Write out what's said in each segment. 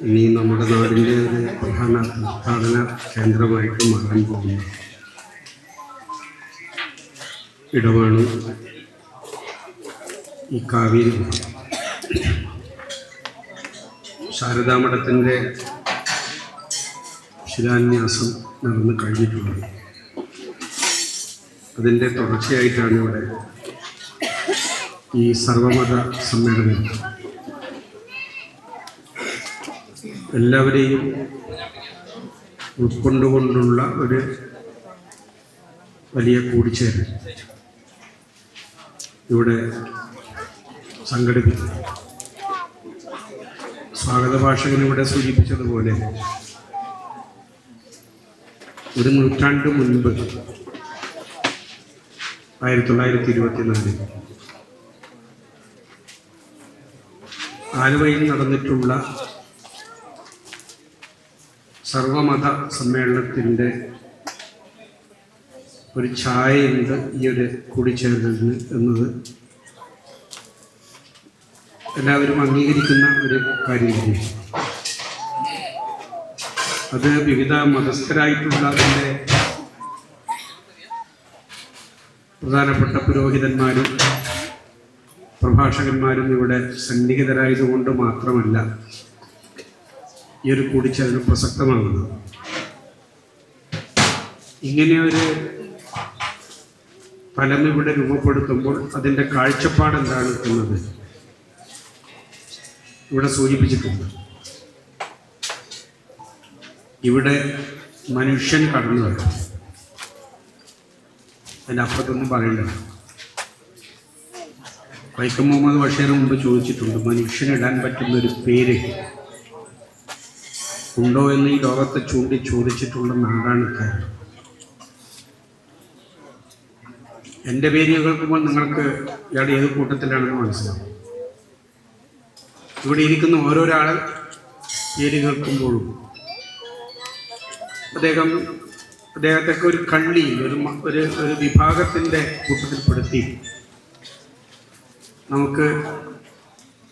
ഇനി നമ്മുടെ നാടിന്റെ ഒരു പ്രധാന ഉദ്ഘാടന കേന്ദ്രമായിട്ട് മാറാൻ പോകുന്നു ഇടമാണ് ഈ കാവേരി. ശാരദാമഠത്തിന്റെ ശിലാന്യാസം നടന്ന് കഴിഞ്ഞിട്ടുള്ളത് അതിന്റെ തുടർച്ചയായിട്ടാണ് ഇവിടെ ഈ സർവമത സമ്മേളനം എല്ലാവരെയും ഉൾക്കൊണ്ടുകൊണ്ടുള്ള ഒരു വലിയ കൂടിച്ചേരൽ ഇവിടെ സംഘടിപ്പിക്കുന്നു. സ്വാഗത ഭാഷകൻ ഇവിടെ സൂചിപ്പിച്ചതുപോലെ ഒരു നൂറ്റാണ്ട് മുൻപ് ആയിരത്തി തൊള്ളായിരത്തി ഇരുപത്തിനാലിൽ ആലുവയിൽ നടന്നിട്ടുള്ള സർവമത സമ്മേളനത്തിന്റെ ഒരു ഛായയുണ്ട് ഈ ഒരു കൂടിച്ചേരലിന് എന്നത്. എല്ലാവരും അംഗീകരിക്കുന്ന ഒരു കാര്യമാണ്. അത് വിവിധ മതസ്ഥരായിട്ടുള്ള അതിന്റെ പ്രധാനപ്പെട്ട പുരോഹിതന്മാരും പ്രഭാഷകന്മാരും ഇവിടെ സന്നിഹിതരായതുകൊണ്ട് മാത്രമല്ല ഈ ഒരു കൂടിച്ചേരൽ പ്രസക്തമാകുന്നത് ഇങ്ങനെ ഒരു ഫലം ഇവിടെ രൂപപ്പെടുത്തുമ്പോൾ അതിന്റെ കാഴ്ചപ്പാട് എന്താണ് എന്നത് ഇവിടെ സൂചിപ്പിച്ചിട്ടുണ്ട്. ഇവിടെ മനുഷ്യൻ കടന്നു വരും അതിന്റെ അപ്പുറത്തൊന്നും പറയണ്ട. വൈക്കം മുഹമ്മദ് ബഷീർ മുമ്പ് ചോദിച്ചിട്ടുണ്ട് മനുഷ്യനിടാൻ പറ്റുന്ന ഒരു പേര് ഉണ്ടോ എന്ന് ഈ ലോകത്തെ ചൂണ്ടി ചോദിച്ചിട്ടുള്ള നാടാണ് കേരളം. എന്റെ പേര് കേൾക്കുമ്പോൾ നിങ്ങൾക്ക് ഇയാൾ ഏത് കൂട്ടത്തിലാണെന്ന് മനസ്സിലാവും. ഇവിടെ ഇരിക്കുന്ന ഓരോരാൾ പേര് കേൾക്കുമ്പോഴും അദ്ദേഹം അദ്ദേഹത്തൊക്കെ ഒരു കള്ളി ഒരു ഒരു ഒരു വിഭാഗത്തിന്റെ കൂട്ടത്തിൽപ്പെടുത്തി. നമുക്ക്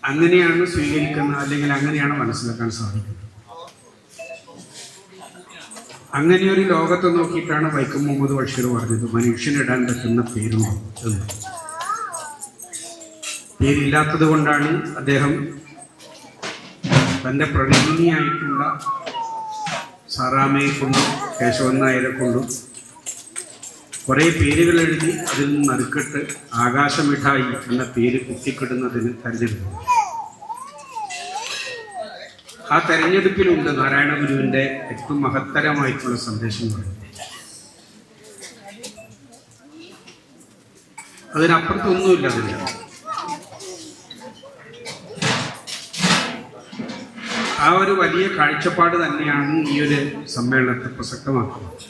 അങ്ങനെയാണ് സ്വീകരിക്കുന്നത് അല്ലെങ്കിൽ അങ്ങനെയാണ് മനസ്സിലാക്കാൻ സാധിക്കുന്നത്. അങ്ങനെ ഒരു ലോകത്തെ നോക്കിയിട്ടാണ് വൈക്കം മുഹമ്മദ് ബഷീർ പറഞ്ഞത്. മനുഷ്യനിടാൻ പറ്റുന്ന പേരുണ്ടോ എന്ന്. പേരില്ലാത്തത് കൊണ്ടാണ് അദ്ദേഹം തന്റെ പ്രതിനിധിയായിട്ടുള്ള സാറാമയെ കൊണ്ടും കേശവൻ നായരെ കൊണ്ടും കുറേ പേരുകൾ എഴുതി അതിൽ നിന്ന് നറുക്കിട്ട് ആകാശമിഠായി എന്ന പേര് കുത്തിക്കിടുന്നതിന് തെരഞ്ഞെടുത്തു ആ തെരഞ്ഞെടുപ്പിലുണ്ട് നാരായണ ഗുരുവിന്റെ ഏറ്റവും മഹത്തരമായിട്ടുള്ള സന്ദേശങ്ങൾ അതിനപ്പുറത്തൊന്നുമില്ല അതില്ല ആ ഒരു വലിയ കാഴ്ചപ്പാട് തന്നെയാണ് ഈ ഒരു സമ്മേളനത്തെ പ്രസക്തമാക്കുന്നത്.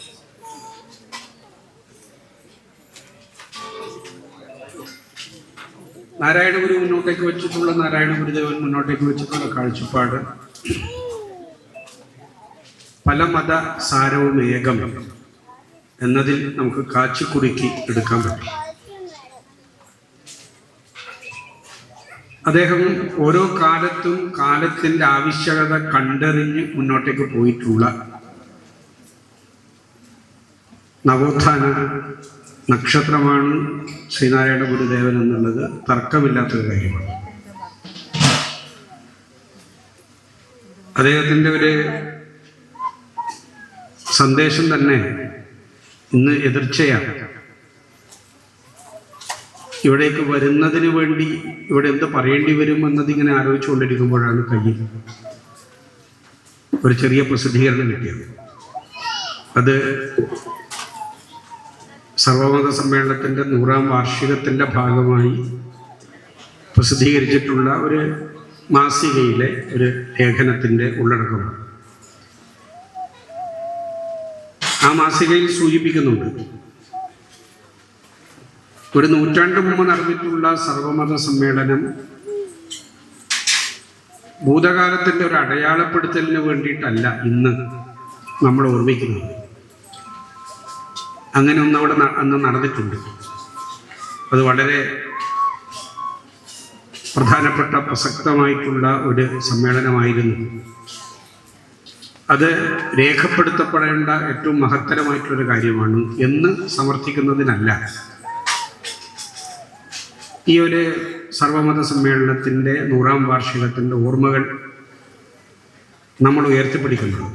നാരായണ ഗുരു മുന്നോട്ടേക്ക് വെച്ചിട്ടുള്ള നാരായണ ഗുരുദേവൻ മുന്നോട്ടേക്ക് വെച്ചിട്ടുള്ള കാഴ്ചപ്പാട് പല മത സാരവും ഏകം എന്നതിൽ നമുക്ക് കാച്ചിക്കുറുക്കി എടുക്കാൻ പറ്റും. അദ്ദേഹം ഓരോ കാലത്തും കാലത്തിന്റെ ആവശ്യകത കണ്ടറിഞ്ഞ് മുന്നോട്ടേക്ക് പോയിട്ടുള്ള നവോത്ഥാന നക്ഷത്രമാണ് ശ്രീനാരായണ ഗുരുദേവൻ എന്നുള്ളത് തർക്കമില്ലാത്തൊരു കാര്യമാണ്. അദ്ദേഹത്തിന്റെ ഒരു സന്ദേശം തന്നെ ഇന്ന് എതിർച്ചയാണ്. ഇവിടേക്ക് വരുന്നതിന് വേണ്ടി ഇവിടെ എന്ത് പറയേണ്ടി വരും എന്നത് ഇങ്ങനെ ആലോചിച്ചുകൊണ്ടിരിക്കുമ്പോഴാണ് കയ്യിൽ ഒരു ചെറിയ പ്രസിദ്ധീകരണം കിട്ടിയത്. അത് സർവമത സമ്മേളനത്തിന്റെ നൂറാം വാർഷികത്തിന്റെ ഭാഗമായി പ്രസിദ്ധീകരിച്ചിട്ടുള്ള ഒരു മാസികയിലെ ഒരു ലേഖനത്തിന്റെ ഉള്ളടക്കമാണ് ആ മാസികയിൽ സൂചിപ്പിക്കുന്നുണ്ട് ഒരു നൂറ്റാണ്ട് മുമ്പ് നടന്നിട്ടുള്ള സർവമത സമ്മേളനം ഭൂതകാലത്തിന്റെ ഒരു അടയാളപ്പെടുത്തലിന് വേണ്ടിയിട്ടല്ല ഇന്ന് നമ്മൾ ഓർമ്മിക്കുന്നത്. അങ്ങനെ ഒന്നവിടെ അന്ന് നടന്നിട്ടുണ്ട്. അത് വളരെ പ്രധാനപ്പെട്ട പ്രസക്തമായിട്ടുള്ള ഒരു സമ്മേളനമായിരുന്നു. അത് രേഖപ്പെടുത്തപ്പെടേണ്ട ഏറ്റവും മഹത്തരമായിട്ടുള്ളൊരു കാര്യമാണ് എന്ന് സമർത്ഥിക്കുന്നതിനല്ല. ഈ ഒരു സർവമത സമ്മേളനത്തിന്റെ നൂറാം വാർഷികത്തിന്റെ ഓർമ്മകൾ നമ്മൾ ഉയർത്തിപ്പിടിക്കുന്നത്.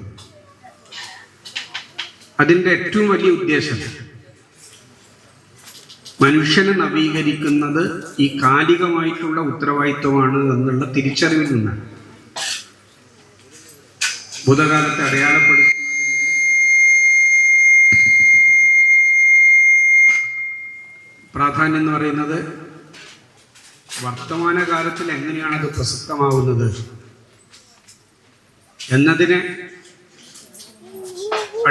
അതിന്റെ ഏറ്റവും വലിയ ഉദ്ദേശം മനുഷ്യനെ നവീകരിക്കുന്നത് ഈ കാലികമായിട്ടുള്ള ഉത്തരവാദിത്വമാണ് എന്നുള്ള തിരിച്ചറിവിൽ നിന്നാണ് ഭൂതകാലത്തെ അടയാളപ്പെടുത്തുന്നതിന്റെ പ്രാധാന്യം എന്ന് പറയുന്നത് വർത്തമാനകാലത്തിൽ എങ്ങനെയാണ് അത് പ്രസക്തമാവുന്നത് എന്നതിനെ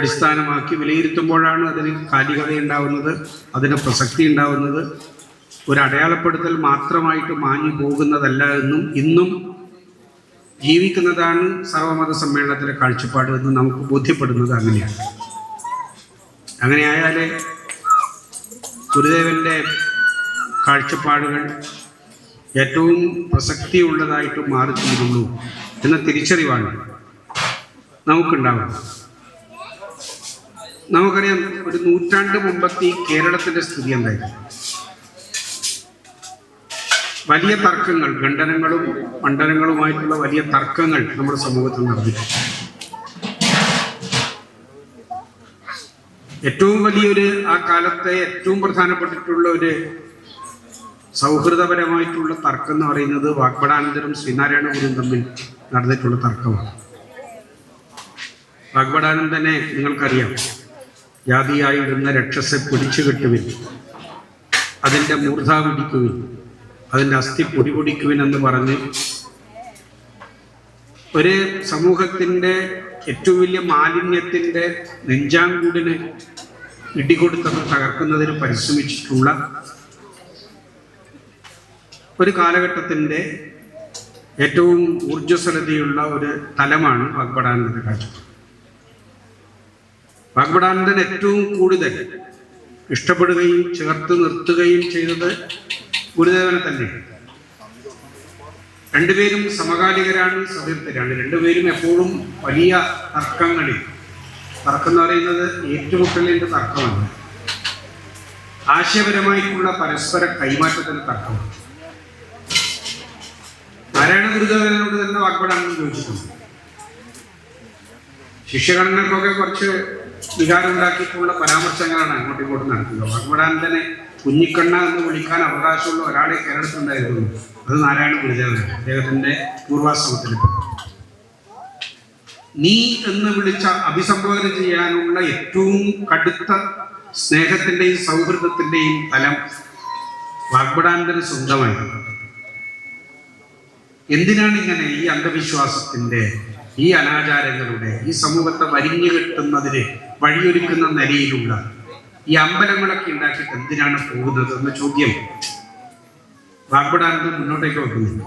അടിസ്ഥാനമാക്കി വിലയിരുത്തുമ്പോഴാണ് അതിന് കാലികത ഉണ്ടാവുന്നത് അതിന് പ്രസക്തി ഉണ്ടാവുന്നത് ഒരു അടയാളപ്പെടുത്തൽ മാത്രമായിട്ട് മാഞ്ഞു പോകുന്നതല്ല എന്നും ഇന്നും ജീവിക്കുന്നതാണ് സർവമത സമ്മേളനത്തിലെ കാഴ്ചപ്പാട് എന്ന് നമുക്ക് ബോധ്യപ്പെടുന്നത് അങ്ങനെയാണ്. അങ്ങനെയായാലേ ഗുരുദേവന്റെ കാഴ്ചപ്പാടുകൾ ഏറ്റവും പ്രസക്തിയുള്ളതായിട്ട് മാറിത്തീരുള്ളൂ എന്ന തിരിച്ചറിവാണ് നമുക്കുണ്ടാവുന്നത്. നമുക്കറിയാം ഒരു നൂറ്റാണ്ട് മുമ്പത്തെ ഈ കേരളത്തിന്റെ സ്ഥിതി എന്തായിരുന്നു? വലിയ തർക്കങ്ങൾ ഖണ്ഡനങ്ങളും മണ്ഡലങ്ങളുമായിട്ടുള്ള വലിയ തർക്കങ്ങൾ നമ്മുടെ സമൂഹത്തിൽ നടന്നിട്ടുണ്ട്. ഏറ്റവും വലിയൊരു ആ കാലത്തെ ഏറ്റവും പ്രധാനപ്പെട്ടിട്ടുള്ള ഒരു സൗഹൃദപരമായിട്ടുള്ള തർക്കം എന്ന് പറയുന്നത് വാഗ്ബടാനന്ദനും ശ്രീനാരായണ ഗുരുവും തമ്മിൽ നടന്നിട്ടുള്ള തർക്കമാണ്. വാഗ്ബടാനന്ദനെ നിങ്ങൾക്കറിയാം. ജാതിയായിരുന്ന രക്ഷസെ പിടിച്ചു കെട്ടുവിൻ. അതിന്റെ മൂർധ പിടിക്കുവിൻ. അതിന്റെ അസ്ഥി പൊടി പൊടിക്കുവിൻ എന്ന് പറഞ്ഞ് ഒരു സമൂഹത്തിന്റെ ഏറ്റവും വലിയ മാലിന്യത്തിന്റെ നെഞ്ചാങ്കൂടിന് ഇടികൊടുത്തത് തകർക്കുന്നതിന് പരിശ്രമിച്ചിട്ടുള്ള ഒരു കാലഘട്ടത്തിന്റെ ഏറ്റവും ഊർജസ്വലതയുള്ള ഒരു തലമാണ് അക്ബടാനന്ദ കാഴ്ചപ്പാട്. വാഗ്ബടാനന്ദൻ ഏറ്റവും കൂടുതൽ ഇഷ്ടപ്പെടുകയും ചേർത്ത് നിർത്തുകയും ചെയ്തത് ഗുരുദേവനെ തന്നെ രണ്ടുപേരും സമകാലികരാണ് സതീർത്ഥരാണ്. രണ്ടുപേരും എപ്പോഴും വലിയ തർക്കങ്ങളിൽ തർക്കം എന്ന് പറയുന്നത് ഏറ്റുമുട്ടലിന്റെ തർക്കമല്ല. ആശയപരമായിട്ടുള്ള പരസ്പര കൈമാറ്റത്തിന്റെ തർക്കമാണ്. നാരായണ ഗുരുദേവനോട് തന്നെ വാക്പടാണെന്ന് ചോദിച്ചിട്ടുണ്ട്. ശിഷ്യഗണനക്കൊക്കെ കുറച്ച് വികാരം ഉണ്ടാക്കിയിട്ടുള്ള പരാമർശങ്ങളാണ് അങ്ങോട്ടും ഇങ്ങോട്ടും നടക്കുന്നത്. തന്നെ കുഞ്ഞിക്കണ്ണ എന്ന് വിളിക്കാൻ അവകാശമുള്ള ഒരാളെ കേരളത്തിലുണ്ടായിരുന്നു അത് നാരായണ ഗുരുദേവനാണ് അദ്ദേഹത്തിന്റെ പൂർവാശ്രമത്തിൽ. നീ എന്ന് വിളിച്ച അഭിസംബോധന ചെയ്യാനുള്ള ഏറ്റവും കടുത്ത സ്നേഹത്തിന്റെയും സൗഹൃദത്തിന്റെയും ഫലം വാഗ്ബടാന്തന് സ്വന്തമായിരുന്നു എന്തിനാണ് ഇങ്ങനെ ഈ അന്ധവിശ്വാസത്തിന്റെ ഈ അനാചാരങ്ങളുടെ ഈ സമൂഹത്തെ വരിഞ്ഞു കെട്ടുന്നതിന് വഴിയൊരുക്കുന്ന നിലയിലുള്ള ഈ അമ്പലങ്ങളൊക്കെ ഉണ്ടാക്കിയിട്ട് എന്തിനാണ് പോകുന്നത് എന്ന ചോദ്യം വാഗ്ബടാനന്ദൻ മുന്നോട്ടേക്ക് വെക്കുന്നില്ല.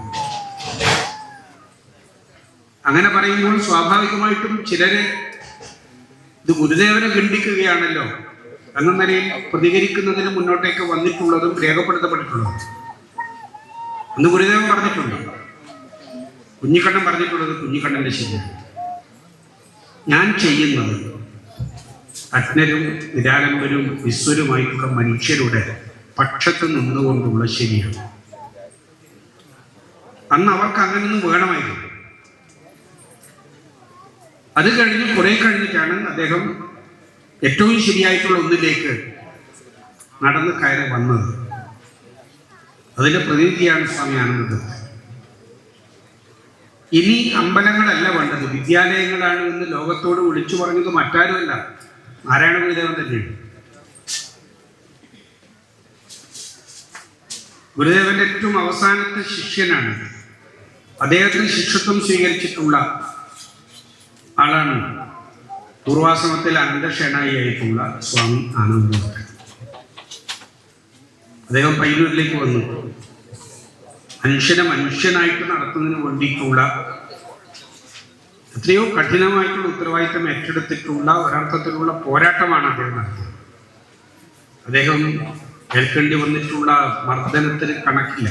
അങ്ങനെ പറയുമ്പോൾ സ്വാഭാവികമായിട്ടും ചിലര് ഇത് ഗുരുദേവനെ ഖണ്ഡിക്കുകയാണല്ലോ എന്ന നിലയിൽ പ്രതികരിക്കുന്നതിന് മുന്നോട്ടേക്ക് വന്നിട്ടുള്ളതും രേഖപ്പെടുത്തപ്പെട്ടിട്ടുള്ളതും. അന്ന് ഗുരുദേവൻ പറഞ്ഞിട്ടുണ്ട്. കുഞ്ഞിക്കണ്ണൻ പറഞ്ഞിട്ടുള്ളത് കുഞ്ഞിക്കണ്ണന്റെ ശരിയാണ്. ഞാൻ ചെയ്യുന്നത് അജ്ഞരും നിരാലംബരും വിശ്വരുമായിട്ടുള്ള മനുഷ്യരുടെ പക്ഷത്ത് നിന്നുകൊണ്ടുള്ള ശരിയാണ്. അന്ന് അവർക്ക് അങ്ങനെയൊന്നും വേണമായിരുന്നു. അത് കഴിഞ്ഞ് കുറെ കഴിഞ്ഞിട്ടാണ് അദ്ദേഹം ഏറ്റവും ശരിയായിട്ടുള്ള ഒന്നിലേക്ക് നടന്ന് കയറി വന്നത്. അതിന്റെ പ്രതിനിധിയാണ് സ്വാമി ആനന്ദ ഇനി അമ്പലങ്ങളല്ല വേണ്ടത്. വിദ്യാലയങ്ങളാണ് എന്ന് ലോകത്തോട് വിളിച്ചു പറഞ്ഞത് മറ്റാരുമല്ല. നാരായണ ഗുരുദേവൻ തന്നെയാണ് ഗുരുദേവന്റെ ഏറ്റവും അവസാനത്തെ ശിഷ്യനാണ്. അദ്ദേഹത്തിന് ശിഷ്യത്വം സ്വീകരിച്ചിട്ടുള്ള ആളാണ് പൂർവാശ്രമത്തിൽ അനന്തക്ഷേണായിട്ടുള്ള സ്വാമി ആനന്ദ അദ്ദേഹം പയ്യന്നൂരിലേക്ക് വന്നു. മനുഷ്യനെ മനുഷ്യനായിട്ട് നടത്തുന്നതിന് വേണ്ടിയിട്ടുള്ള എത്രയോ കഠിനമായിട്ടുള്ള ഉത്തരവാദിത്തം ഏറ്റെടുത്തിട്ടുള്ള ഒരർത്ഥത്തിലുള്ള പോരാട്ടമാണ് അദ്ദേഹം നടത്തിയത്. അദ്ദേഹം ഏൽക്കേണ്ടി വന്നിട്ടുള്ള മർദ്ദനത്തിന് കണക്കില്ല.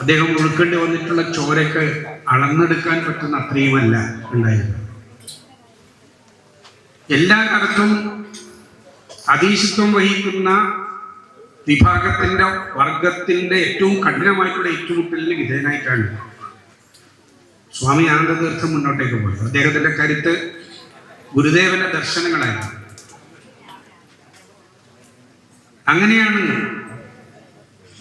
അദ്ദേഹം ഉൾക്കേണ്ടി വന്നിട്ടുള്ള ചോരക്ക് അളന്നെടുക്കാൻ പറ്റുന്ന അത്രയുമല്ല ഉണ്ടായിരുന്നു എല്ലാ കാലത്തും അതീശത്വം വഹിക്കുന്ന വിഭാഗത്തിന്റെ വർഗത്തിന്റെ ഏറ്റവും കഠിനമായിട്ടുള്ള ഏറ്റുമുട്ടലിന് വിധേയനായിട്ടാണ് സ്വാമി ആനന്ദതീർത്ഥം മുന്നോട്ടേക്ക് പോയി. അദ്ദേഹത്തിന്റെ കരുത്ത് ഗുരുദേവന്റെ ദർശനങ്ങളായിരുന്നു. അങ്ങനെയാണ്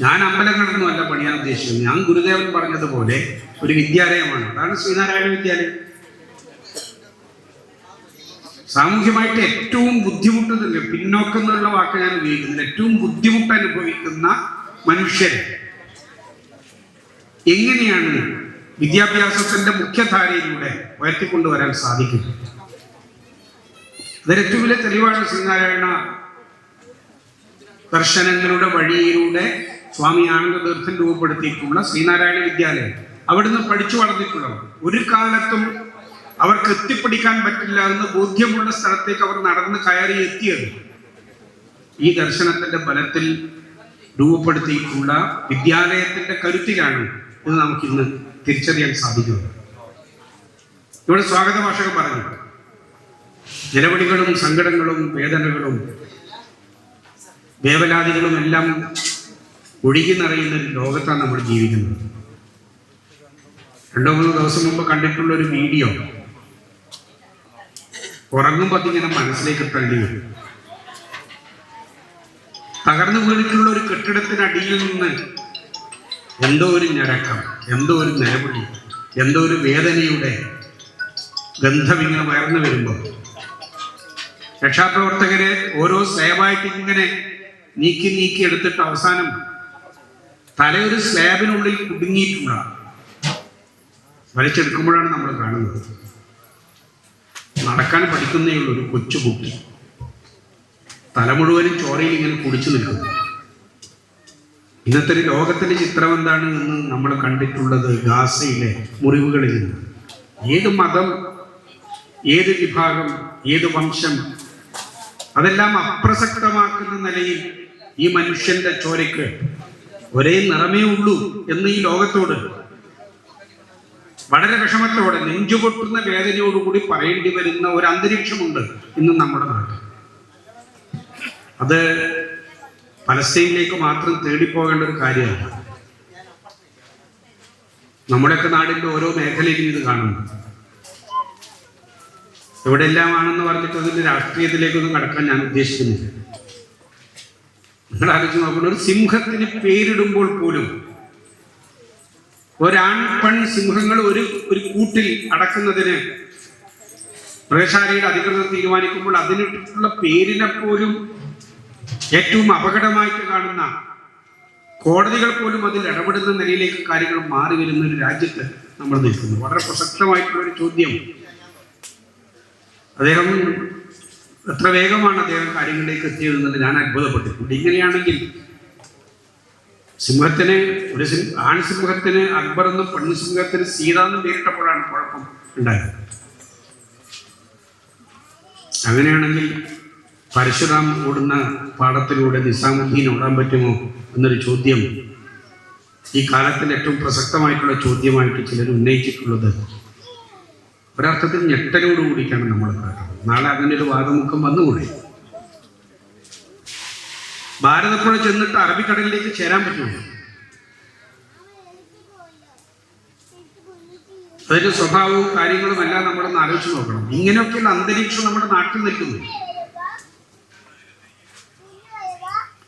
ഞാൻ അമ്പലങ്ങളൊന്നും അല്ല പണിയാൻ ഉദ്ദേശിക്കുന്നത് ഞാൻ ഗുരുദേവൻ പറഞ്ഞതുപോലെ ഒരു വിദ്യാലയമാണ്. അതാണ് ശ്രീനാരായണ വിദ്യാലയം. സാമൂഹ്യമായിട്ട് ഏറ്റവും ബുദ്ധിമുട്ടുന്നില്ല പിന്നോക്കം എന്നുള്ള വാക്ക് ഞാൻ ഉപയോഗിക്കുന്നില്ല. ഏറ്റവും ബുദ്ധിമുട്ട് അനുഭവിക്കുന്ന മനുഷ്യർ എങ്ങനെയാണ് വിദ്യാഭ്യാസത്തിന്റെ മുഖ്യധാരയിലൂടെ ഉയർത്തിക്കൊണ്ടുവരാൻ സാധിക്കും. അതിന് ഏറ്റവും വലിയ തെളിവാണ് ശ്രീനാരായണ ദർശനങ്ങളുടെ വഴിയിലൂടെ സ്വാമി ആനന്ദ ആനന്ദതീർത്ഥൻ രൂപപ്പെടുത്തിയിട്ടുള്ള ശ്രീനാരായണ വിദ്യാലയം. അവിടുന്ന് പഠിച്ചു വളർന്നിട്ടുള്ളവർ. ഒരു കാലത്തും അവർക്ക് എത്തിപ്പിടിക്കാൻ പറ്റില്ല എന്ന് ബോധ്യമുള്ള സ്ഥലത്തേക്ക് അവർ നടന്ന് കയറി എത്തിയത്. ഈ ദർശനത്തിന്റെ ബലത്തിൽ രൂപപ്പെടുത്തിയിട്ടുള്ള വിദ്യാലയത്തിന്റെ കരുത്തിലാണ് ഇത് നമുക്കിന്ന് തിരിച്ചറിയാൻ സാധിക്കുന്നത് ഇവിടെ സ്വാഗത ഭാഷകൾ പറഞ്ഞു. നിലവിളികളും സങ്കടങ്ങളും വേദനകളും വേവലാതികളും എല്ലാം ഒഴുകി നിറയുന്ന ഒരു ലോകത്താണ് നമ്മൾ ജീവിക്കുന്നത്. രണ്ടോ മൂന്നോ ദിവസം മുമ്പ് കണ്ടിട്ടുള്ള ഒരു വീഡിയോ ഉറങ്ങുമ്പോൾ അതിങ്ങനെ മനസ്സിലേക്ക് തള്ളി വരും. തകർന്നു വീണിട്ടുള്ള ഒരു കെട്ടിടത്തിനടിയിൽ നിന്ന് എന്തോ ഒരു ഞരക്കം എന്തോ ഒരു നിലവിളി എന്തോ ഒരു വേദനയുടെ ഗന്ധം ഇങ്ങനെ ഉയർന്നു വരുമ്പോൾ രക്ഷാപ്രവർത്തകരെ ഓരോ സ്ലേബായിട്ട് ഇങ്ങനെ നീക്കി നീക്കി എടുത്തിട്ട് അവസാനം തലയൊരു സ്ലാബിനുള്ളിൽ കുടുങ്ങിയിട്ടുണ്ടാകും വലിച്ചെടുക്കുമ്പോഴാണ് നമ്മൾ കാണുന്നത്. നടക്കാൻ പഠിക്കുന്നേ കൊച്ചു കുട്ടി. തല മുഴുവനും ചോരയിൽ ഇങ്ങനെ കുടിച്ചു നിൽക്കുന്നു. ഇന്നത്തെ ഒരു ലോകത്തിന്റെ ചിത്രം എന്താണ് എന്ന് നമ്മൾ കണ്ടിട്ടുള്ളത് ഗാസയിലെ മുറിവുകളിൽ നിന്ന്. ഏത് മതം ഏത് വിഭാഗം ഏത് വംശം അതെല്ലാം അപ്രസക്തമാക്കുന്ന നിലയിൽ ഈ മനുഷ്യന്റെ ചോരയ്ക്ക് ഒരേ നിറമേ ഉള്ളൂ എന്ന് ഈ ലോകത്തോട് വളരെ വിഷമത്തോടെ നെഞ്ചുപൊട്ടുന്ന വേദനയോടുകൂടി പറയേണ്ടി വരുന്ന ഒരു അന്തരീക്ഷമുണ്ട് ഇന്ന് നമ്മുടെ നാട്ടിൽ. അത് പലസ്തീനിലേക്ക് മാത്രം തേടിപ്പോകേണ്ട ഒരു കാര്യമല്ല. നമ്മുടെയൊക്കെ നാടിന്റെ ഓരോ മേഖലയിലും ഇത് കാണുന്നു എവിടെല്ലാമാണെന്ന് പറഞ്ഞിട്ട് അതിന്റെ രാഷ്ട്രീയത്തിലേക്കൊന്നും കടക്കാൻ ഞാൻ ഉദ്ദേശിക്കുന്നില്ല. നിങ്ങൾ ആലോചിച്ച് നോക്കണം ഒരു സിംഹത്തിന് പേരിടുമ്പോൾ പോലും ഒരാൺ പെൺ സിംഹങ്ങൾ ഒരു ഒരു കൂട്ടിൽ അടക്കുന്നതിന് മൃഗശാലയുടെ അധികൃതർ തീരുമാനിക്കുമ്പോൾ അതിനുള്ള പേരിനെ പോലും ഏറ്റവും അപകടമായിട്ട് കാണുന്ന കോടതികൾ പോലും അതിൽ ഇടപെടുന്ന നിലയിലേക്ക് കാര്യങ്ങൾ മാറി വരുന്ന ഒരു രാജ്യത്ത് നമ്മൾ നിൽക്കുന്നു. വളരെ പ്രസക്തമായിട്ടുള്ള ഒരു ചോദ്യം. അദ്ദേഹം എത്ര വേഗമാണ് അദ്ദേഹം കാര്യങ്ങളിലേക്ക് എത്തിയതെന്നത് ഞാൻ അത്ഭുതപ്പെട്ടിട്ടുണ്ട്. ഇങ്ങനെയാണെങ്കിൽ സിംഹത്തിന് ഒരു സിംഹ ആൺ സിംഹത്തിന് അക്ബർ എന്നും പെണ്ണു സിംഹത്തിന് സീത എന്നും പേരിട്ടപ്പോഴാണ് കുഴപ്പം ഉണ്ടായത്. അങ്ങനെയാണെങ്കിൽ പരശുറാം ഓടുന്ന പാടത്തിലൂടെ നിസാമുദ്ദീൻ ഓടാൻ പറ്റുമോ എന്നൊരു ചോദ്യം ഈ കാലത്തിൽ ഏറ്റവും പ്രസക്തമായിട്ടുള്ള ചോദ്യമായിട്ട് ചിലർ ഉന്നയിച്ചിട്ടുള്ളത്. ഒരർത്ഥത്തിൽ ഞെട്ടലോട് കൂടിയിട്ടാണ് നമ്മൾ കാണുന്നത് നാളെ അങ്ങനെ ഒരു വാദമുഖം വന്നുകൂടെ? ഭാരതപ്പുഴ ചെന്നിട്ട് അറബിക്കടലിലേക്ക് ചേരാൻ പറ്റുമോ? അതിന്റെ സ്വഭാവവും കാര്യങ്ങളും എല്ലാം നമ്മളൊന്ന് ആലോചിച്ച് നോക്കണം. ഇങ്ങനെയൊക്കെയുള്ള അന്തരീക്ഷം നമ്മുടെ നാട്ടിൽ നിൽക്കുന്നു.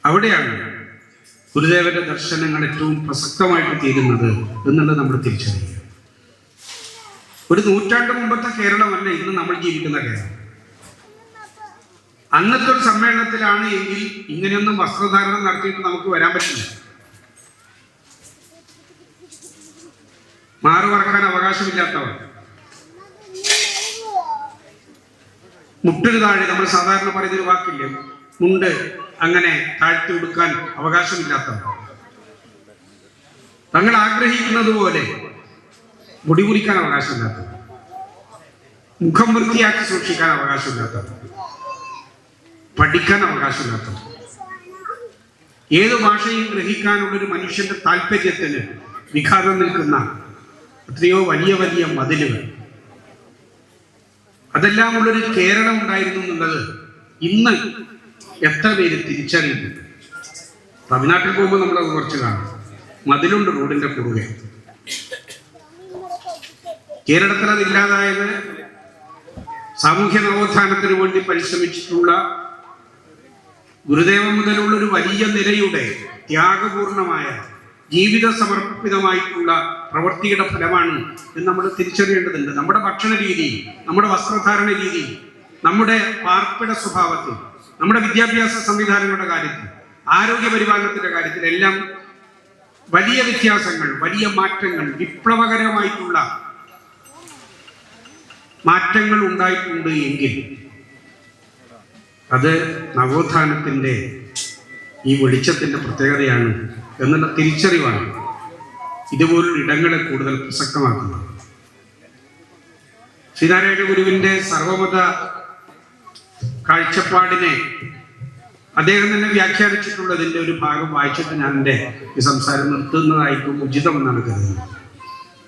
അവിടെയാണ് ഗുരുദേവന്റെ ദർശനങ്ങൾ ഏറ്റവും പ്രസക്തമായിട്ട് തീരുന്നത് എന്നുള്ളത് നമ്മൾ തിരിച്ചറിയുക. ഒരു നൂറ്റാണ്ട് മുമ്പത്തെ കേരളമല്ല ഇന്ന് നമ്മൾ ജീവിക്കുന്ന കേരളം. അന്നത്തെ ഒരു സമ്മേളനത്തിലാണ് എങ്കിൽ ഇങ്ങനെയൊന്നും വസ്ത്രധാരണം നടത്തിയിട്ട് നമുക്ക് വരാൻ പറ്റില്ല. മാറുമറക്കാൻ അവകാശമില്ലാത്തവർ. മുട്ടിന് താഴെ നമ്മൾ സാധാരണ പറയുന്നൊരു വാക്കില്ലേ? മുണ്ട്. അങ്ങനെ താഴ്ത്തി കൊടുക്കാൻ അവകാശമില്ലാത്തവർ. തങ്ങൾ ആഗ്രഹിക്കുന്നത് പോലെ മുടി കുറിക്കാൻ അവകാശമില്ലാത്തവർ. മുഖം വൃത്തിയാക്കി സൂക്ഷിക്കാൻ അവകാശമില്ലാത്തവർ. പഠിക്കാൻ അവകാശമില്ലാത്തവർ. ഏത് ഭാഷയും ഗ്രഹിക്കാനുള്ള ഒരു മനുഷ്യന്റെ താല്പര്യത്തിന് വിഘാതം നിൽക്കുന്ന എത്രയോ വലിയ വലിയ മതിലുകൾ. അതെല്ലാം ഉള്ളൊരു കേരളം ഉണ്ടായിരുന്നു എന്നുള്ളത് ഇന്ന് എത്ര പേര് തിരിച്ചറിയുന്നുണ്ട്? തമിഴ്നാട്ടിൽ പോകുമ്പോൾ നമ്മളത് കുറച്ച് കാണും. മതിലുണ്ട് റോഡിന്റെ കുറുകെ. കേരളത്തിൽ അതില്ലാതായത് സാമൂഹ്യ നവോത്ഥാനത്തിന് വേണ്ടി പരിശ്രമിച്ചിട്ടുള്ള ഗുരുദേവൻ മുതലുള്ള ഒരു വലിയ നിരയുടെ ത്യാഗപൂർണമായ ജീവിത സമർപ്പിതമായിട്ടുള്ള പ്രവൃത്തിയുടെ ഫലമാണ് എന്ന് നമ്മൾ തിരിച്ചറിയേണ്ടതുണ്ട്. നമ്മുടെ ഭക്ഷണ രീതി നമ്മുടെ വസ്ത്രധാരണ രീതി നമ്മുടെ പാർപ്പിട സ്വഭാവത്തിൽ നമ്മുടെ വിദ്യാഭ്യാസ സംവിധാനങ്ങളുടെ കാര്യത്തിൽ ആരോഗ്യ പരിപാലനത്തിന്റെ കാര്യത്തിൽ എല്ലാം വലിയ വ്യത്യാസങ്ങൾ വലിയ മാറ്റങ്ങൾ വിപ്ലവകരമായിട്ടുള്ള മാറ്റങ്ങൾ ഉണ്ടായിട്ടുണ്ട് എങ്കിൽ അത് നവോത്ഥാനത്തിന്റെ ഈ വെളിച്ചത്തിന്റെ പ്രത്യേകതയാണ് എന്നുള്ള തിരിച്ചറിവാണ് ഇതുപോലുള്ള ഇടങ്ങളെ കൂടുതൽ പ്രസക്തമാക്കുന്നത്. ശ്രീനാരായണ ഗുരുവിന്റെ സർവമത കാഴ്ചപ്പാടിനെ അദ്ദേഹം തന്നെ വ്യാഖ്യാനിച്ചിട്ടുള്ളതിന്റെ ഒരു ഭാഗം വായിച്ചിട്ട് ഞാൻ എന്റെ ഈ സംസാരം നിർത്തുന്നതായിരിക്കും ഉചിതമെന്നാണ് കരുതുന്നത്.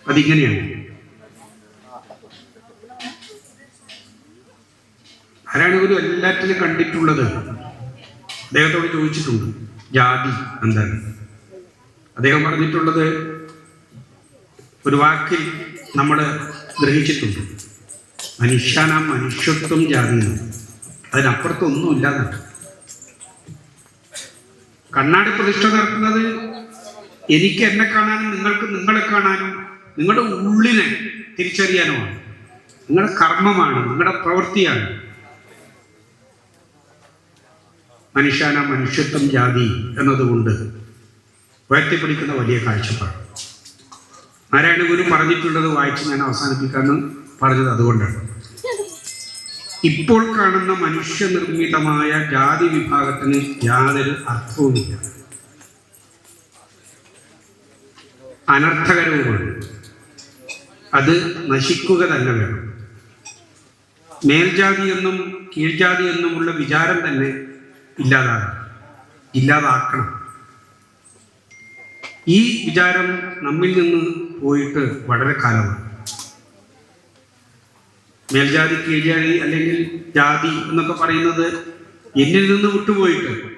അതിങ്ങനെയാണ്. ആരാണ് ഗുരു എല്ലാറ്റിലും കണ്ടിട്ടുള്ളത്? അദ്ദേഹത്തോട് ചോദിച്ചിട്ടുണ്ട്. ജാതി എന്താണ് അദ്ദേഹം പറഞ്ഞിട്ടുള്ളത് ഒരു വാക്കിൽ നമ്മൾ ഗ്രഹിച്ചിട്ടുണ്ട്. മനുഷ്യനാം മനുഷ്യത്വം ജാതി എന്ന്. അതിനപ്പുറത്തൊന്നും ഇല്ലാന്നുണ്ട് കണ്ണാടി പ്രതിഷ്ഠ നടക്കുന്നത് എനിക്ക് എന്നെ കാണാനും നിങ്ങൾക്ക് നിങ്ങളെ കാണാനും നിങ്ങളുടെ ഉള്ളിനെ തിരിച്ചറിയാനുമാണ്. നിങ്ങളുടെ കർമ്മമാണ് നിങ്ങളുടെ പ്രവൃത്തിയാണ്. മനുഷ്യാന മനുഷ്യത്വം ജാതി എന്നതുകൊണ്ട് ഉയർത്തിപ്പിടിക്കുന്ന വലിയ കാഴ്ചപ്പാട്. നാരായണ ഗുരു പറഞ്ഞിട്ടുള്ളത് വായിച്ച് ഞാൻ അവസാനിപ്പിക്കാമെന്ന് പറഞ്ഞത് അതുകൊണ്ടാണ്. ഇപ്പോൾ കാണുന്ന മനുഷ്യനിർമ്മിതമായ ജാതി വിഭാഗത്തിന് യാതൊരു അർത്ഥവുമില്ല. അനർത്ഥകരവുമാണ്. അത് നശിക്കുക തന്നെ വേണം. മേൽജാതി എന്നും കീഴ്ജാതി എന്നുമുള്ള വിചാരം തന്നെ ഇല്ലാതാകണം. ഇല്ലാതാക്കണം. ഈ വിചാരം നമ്മിൽ നിന്ന് പോയിട്ട് വളരെ കാലമാണ്. മേൽജാതി കീഴ്ജാതി അല്ലെങ്കിൽ ജാതി എന്നൊക്കെ പറയുന്നത് എന്നിൽ നിന്ന് വിട്ടുപോയിട്ട്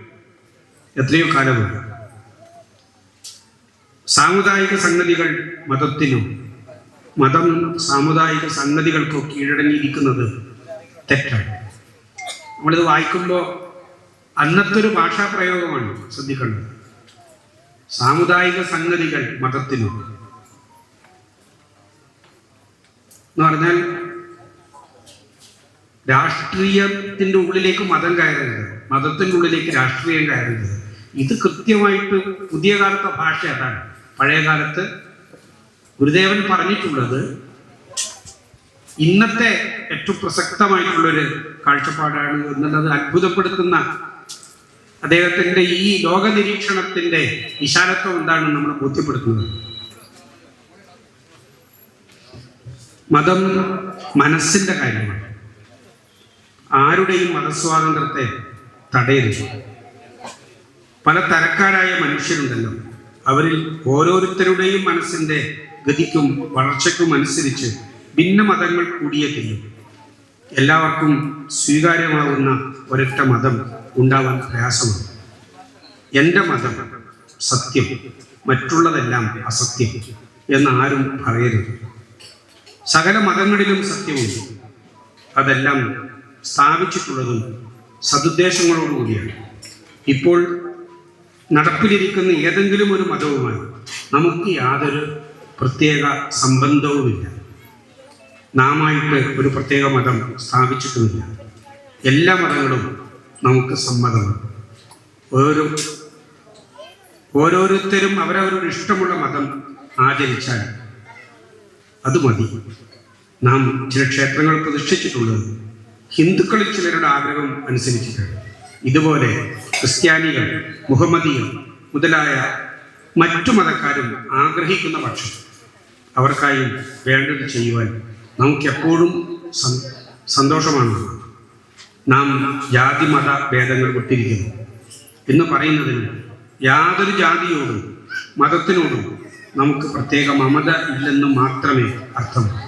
എത്രയോ കാലമുണ്ട്. സാമുദായിക സംഗതികൾ മതത്തിനും മതം സാമുദായിക സംഗതികൾക്കോ കീഴടങ്ങിയിരിക്കുന്നത് തെറ്റാണ്. നമ്മളിത് വായിക്കുമ്പോൾ അന്നത്തെ ഒരു ഭാഷാ പ്രയോഗമാണ് ശ്രദ്ധിക്കേണ്ടത്. സാമുദായിക സംഗതികൾ മതത്തിനും. എന്ന് പറഞ്ഞാൽ രാഷ്ട്രീയത്തിന്റെ ഉള്ളിലേക്ക് മതം കയറരുത്. മതത്തിന്റെ ഉള്ളിലേക്ക് രാഷ്ട്രീയം കയറരുത്. ഇത് കൃത്യമായിട്ട് പുതിയ കാലത്തെ ഭാഷ അതാണ്. പഴയ കാലത്ത് ഗുരുദേവൻ പറഞ്ഞിട്ടുള്ളത് ഇന്നത്തെ ഏറ്റവും പ്രസക്തമായിട്ടുള്ളൊരു കാഴ്ചപ്പാടാണ് എന്നുള്ളത് അത്ഭുതപ്പെടുത്തുന്ന അദ്ദേഹത്തിന്റെ ഈ ലോക നിരീക്ഷണത്തിന്റെ വിശാലത്വം എന്താണെന്ന് നമ്മൾ ബോധ്യപ്പെടുത്തുന്നത്. മതം മനസ്സിന്റെ കാര്യമാണ്. ആരുടെയും മതസ്വാതന്ത്ര്യത്തെ തടയരുത്. പല തരക്കാരായ മനുഷ്യരുണ്ടല്ലോ. അവരിൽ ഓരോരുത്തരുടെയും മനസ്സിന്റെ ഗതിക്കും വളർച്ചയ്ക്കും അനുസരിച്ച് ഭിന്ന മതങ്ങൾ കൂടിയേ തീരും എല്ലാവർക്കും സ്വീകാര്യമാകുന്ന ഒരൊറ്റ മതം ഉണ്ടാവാൻ പ്രയാസമാണ്. എന്റെ മതം സത്യം മറ്റുള്ളതെല്ലാം അസത്യം എന്ന് ആരും പറയരുത്. സകല മതങ്ങളിലും സത്യമുണ്ട്. അതെല്ലാം സ്ഥാപിച്ചിട്ടുള്ളതും സതുദ്ദേശങ്ങളോടുകൂടിയാണ് ഇപ്പോൾ നടപ്പിലിരിക്കുന്ന ഏതെങ്കിലും ഒരു മതവുമായി നമുക്ക് യാതൊരു പ്രത്യേക സംബന്ധവുമില്ല. നാമായിട്ട് ഒരു പ്രത്യേക മതം സ്ഥാപിച്ചിട്ടുമില്ല. എല്ലാ മതങ്ങളും നമുക്ക് സമ്മതമാണ്. ഓരോ ഓരോരുത്തരും അവരവരുടെ ഇഷ്ടമുള്ള മതം ആചരിച്ചാൽ അത് മതി. നാം ചില ക്ഷേത്രങ്ങൾ പ്രതിഷ്ഠിച്ചിട്ടുള്ളത് ഹിന്ദുക്കളിൽ ചിലരുടെ ആഗ്രഹം അനുസരിച്ചിട്ടാണ് ഇതുപോലെ ക്രിസ്ത്യാനികൾ മുഹമ്മദിയ മുതലായ മറ്റു മതക്കാരും ആഗ്രഹിക്കുന്ന പക്ഷം അവർക്കായി വേണ്ടത് ചെയ്യുവാൻ നമുക്കെപ്പോഴും സന്തോഷമാണ്. നാം ജാതി മത ഭേദങ്ങൾ വിട്ടിരിക്കുന്നു. എന്ന് പറയുന്നതിന് യാതൊരു ജാതിയോടും മതത്തിനോടും നമുക്ക് പ്രത്യേക മമത ഇല്ലെന്ന് മാത്രമേ അർത്ഥമുള്ളൂ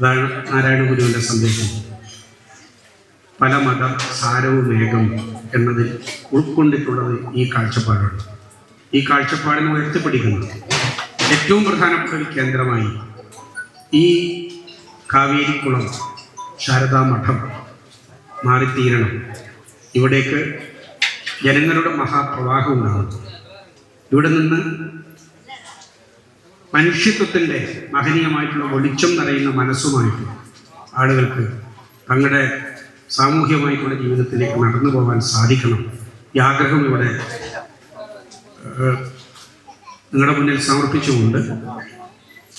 അതാണ് നാരായണ ഗുരുവിന്റെ സന്ദേശം. പല മത സാരവും ഏകം എന്നതിൽ ഉൾക്കൊണ്ടിട്ടുള്ളത് ഈ കാഴ്ചപ്പാടാണ്. ഈ കാഴ്ചപ്പാടിനെ ഉയർത്തിപ്പിടിക്കുന്നത് ഏറ്റവും പ്രധാനപ്പെട്ട ഒരു കേന്ദ്രമായി ഈ കാവേരിക്കുളം ശാരദാമഠം മാറിത്തീരണം. ഇവിടേക്ക് ജനങ്ങളുടെ മഹാപ്രവാഹം ഉണ്ടാകും. ഇവിടെ നിന്ന് മനുഷ്യത്വത്തിന്റെ മഹനീയമായിട്ടുള്ള വെളിച്ചം നിറയുന്ന മനസ്സുമായിട്ട് ആളുകൾക്ക് തങ്ങളുടെ സാമൂഹ്യമായിട്ടുള്ള ജീവിതത്തിലേക്ക് നടന്നു പോകാൻ സാധിക്കണം. ഈ ആഗ്രഹം ഇവിടെ നിങ്ങളുടെ മുന്നിൽ സമർപ്പിച്ചുകൊണ്ട്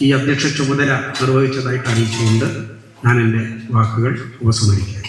ഈ അധ്യക്ഷ ചുമതല നിർവഹിച്ചതായിട്ട് അറിയിച്ചുകൊണ്ട് ഞാൻ എന്റെ വാക്കുകൾ ഉപസംഹരിക്കുക